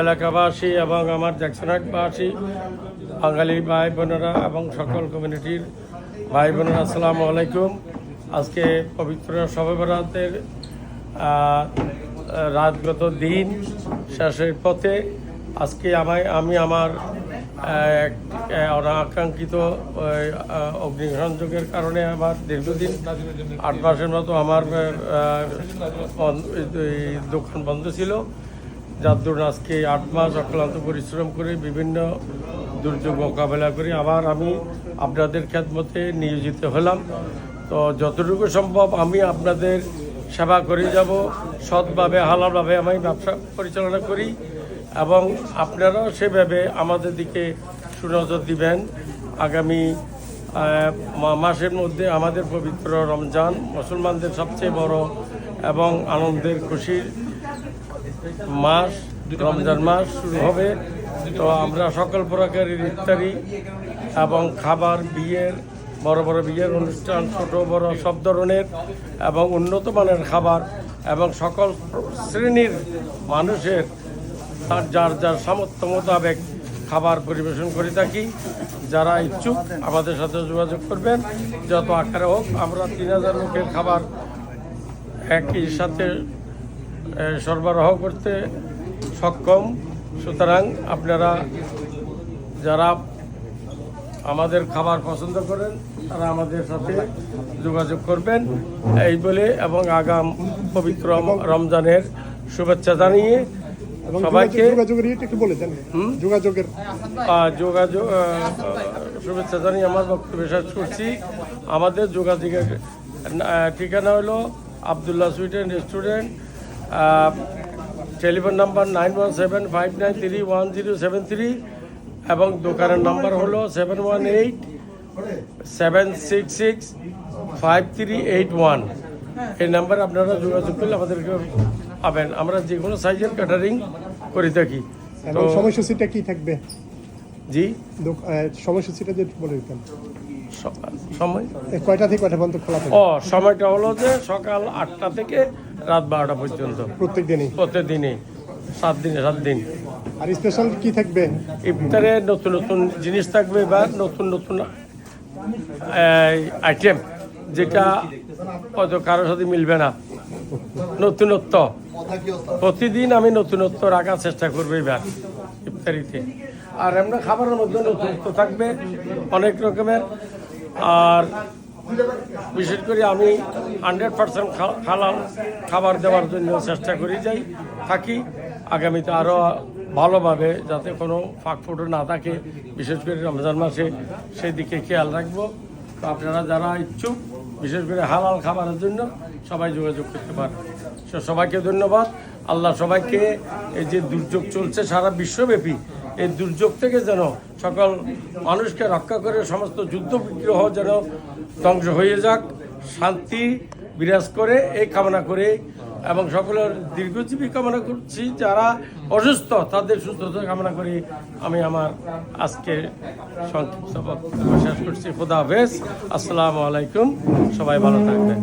এলাকাবাসী এবং আমার জ্যাকসনাটবাসী, বাঙালি ভাই বোনেরা এবং সকল কমিউনিটির ভাই বোনেরা, আসসালামু আলাইকুম। আজকে পবিত্র বরাতের রাতগত দিন শেষের পথে আজকে আমায় আমি আমার অনাকাঙ্ক্ষিত অগ্নিসংযোগের কারণে আমার দীর্ঘদিন আট মাসের মতো আমার দোকান বন্ধ ছিল। যার দরুন আজকে আট মাস অক্লান্ত পরিশ্রম করে বিভিন্ন দুর্যোগ মোকাবেলা করে আবার আমি আপনাদের খেদমতে নিয়োজিত হলাম। তো যতটুকু সম্ভব আমি আপনাদের সেবা করে যাব, সৎভাবে, হালালভাবে আমি ব্যবসা পরিচালনা করি এবং আপনারাও সেভাবে আমাদের দিকে সুনজর দিবেন। আগামী মাসের মধ্যে আমাদের পবিত্র রমজান মুসলমানদের সবচেয়ে বড় এবং আনন্দের খুশির মাস রমজান মাস শুরু হবে। তো আমরা সকল প্রকারের ইফতারি এবং খাবার, বিয়ের, বড় বড় বিয়ের অনুষ্ঠান, ছোট বড় সব ধরনের এবং উন্নত মানের খাবার এবং সকল শ্রেণির মানুষের তার যার যার সামর্থ্য মোতাবেক খাবার পরিবেশন করে থাকি। যারা ইচ্ছুক আমাদের সাথে যোগাযোগ করবেন। যত আকারে হোক, আমরা তিন হাজার লোকের খাবার একই সাথে সরবরাহ করতে সক্ষম। সুতরাং আপনারা যারা আমাদের খাবার পছন্দ করেন তারা আমাদের সাথে যোগাযোগ করবেন। এই বলে এবং আগাম পবিত্র রমজানের শুভেচ্ছা জানিয়ে এবং সবাইকে যোগাযোগ- যোগাযোগের শুভেচ্ছা জানিয়ে আমার বক্তব্য শেষ করছি। আমাদের যোগাযোগের ঠিকানা হলো Abdullah sweet and restaurant telephone number nine one seven five nine three one zero seven three এবং দোকানের নাম্বার হলো seven one eight seven six six five three eight one এই নাম্বারে আপনারা যোগাযোগ করলে আমাদেরকে পাবেন। আমরা যে কোনো সাইজের ক্যাটারিং করে থাকি। তো সময়সূচিটা কি থাকবে? জি? সময়সূচিটা যদি বলে দিতেন। সময়? কয়টা থেকে কয়টা পর্যন্ত খোলা ও সময়টা হলো যে সকাল আটটা থেকে রাত বারোটা পর্যন্ত। প্রত্যেক দিনই প্রতিদিনই সাত দিনে সাত দিন। আর স্পেশাল কি থাকবে? ইফতারে নতুন নতুন জিনিস থাকবে বা নতুন নতুন আইটেম যেটা হয়তো কারোর সাথে মিলবে না। নতুনত্ব। প্রতিদিন আমি নতুনত্ব রাখার চেষ্টা করব এবার ইফতারিতে। আর এমন খাবারের মধ্যে নতুনত্ব থাকবে অনেক রকমের। আর বিশেষ করে আমি হান্ড্রেড পার্সেন্ট খালাল খাবার দেওয়ার জন্য চেষ্টা করি যাই, থাকি। আগামীতে আরও ভালোভাবে যাতে কোনো ফাঁক ফুটো না থাকে, বিশেষ করে রমজান মাসে সেই দিকে খেয়াল রাখব। আপনারা যারা ইচ্ছুক, বিশেষ করে হালাল খাবারের জন্য সবাই যোগাযোগ করতে পারেন। সো সবাইকে ধন্যবাদ। আল্লাহ সবাইকে এই যে দুর্যোগ চলছে সারা বিশ্বব্যাপী, এই দুর্যোগ থেকে যেন সকল মানুষকে রক্ষা করে সমস্ত যুদ্ধ বিগ্রহ যেন ধ্বংস হয়ে যাক। শান্তি বিরাজ করে এই কামনা করে এবং সকলের দীর্ঘজীবী কামনা করছি। যারা অসুস্থ, তাদের সুস্থতা কামনা করি আমি আমার আজকে সংক্ষিপ্ত বক্তব্য শেষ করছি। খুদা হাফেজ। আসসালামু আলাইকুম। সবাই ভালো থাকবেন।